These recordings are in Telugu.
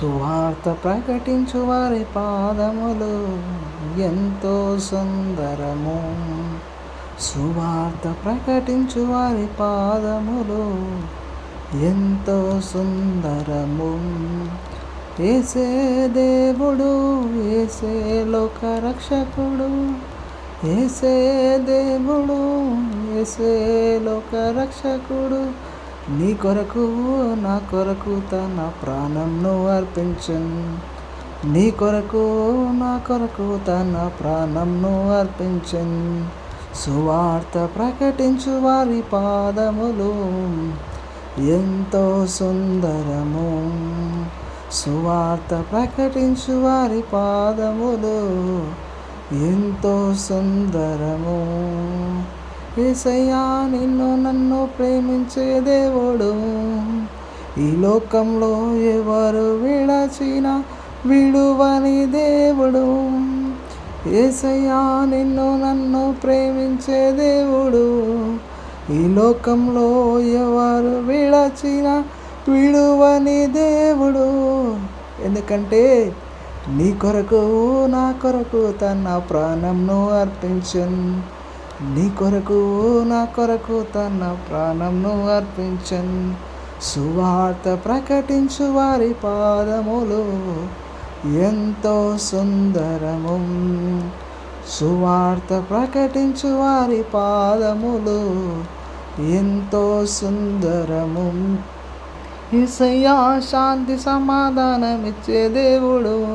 సువార్త ప్రకటించు వారి పాదములు ఎంతో సుందరము. సువార్త ప్రకటించు వారి పాదములు ఎంతో సుందరము. ఏసే దేవుడు ఏసే లోక రక్షకుడు. ఏసే దేవుడు ఏసే లోక రక్షకుడు. నీ కొరకు నా కొరకు తన ప్రాణంను అర్పించను నీ కొరకు నా కొరకు తన ప్రాణంను అర్పించను సువార్త ప్రకటించు వారి పాదములు. ఎంతో సుందరము. సువార్త ప్రకటించు వారి పాదములు. ఎంతో సుందరము. ఏసయ్యా నిన్ను నన్ను ప్రేమించే దేవుడు. ఈ లోకంలో ఎవరు విడచిన విడువని దేవుడు. ఏసయ్యా నిన్ను నన్ను ప్రేమించే దేవుడు. ఈ లోకంలో ఎవరు విడచిన విడువని దేవుడు. ఎందుకంటే నీ కొరకు నా కొరకు తన ప్రాణంను అర్పించను నీ కొరకు నా కొరకు తన ప్రాణంను అర్పించను. సువార్త ప్రకటించు వారి పాదములు ఎంతో సుందరము. సువార్త ప్రకటించు వారి పాదములు ఎంతో సుందరము. ఈసయ్యా శాంతి సమాధానమిచ్చే దేవుడు.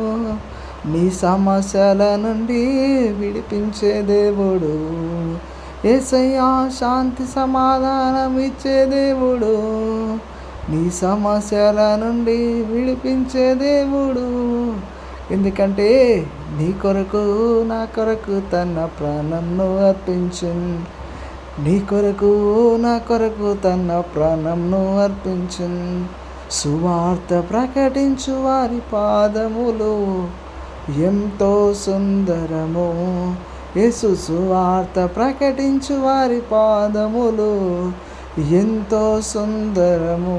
నీ సమస్యల నుండి విడిపించే దేవుడు. ఏసయ్యా శాంతి సమాధానం ఇచ్చే దేవుడు. నీ సమస్యల నుండి విడిపించే దేవుడు. ఎందుకంటే నీ కొరకు నా కొరకు తన ప్రాణంను అర్పించింది నీ కొరకు నా కొరకు తన ప్రాణంను అర్పించను సువార్త ప్రకటించు వారి పాదములు. ఎంతో సుందరము యేసు సువార్త ప్రకటించు వారి పాదములు. ఎంతో సుందరము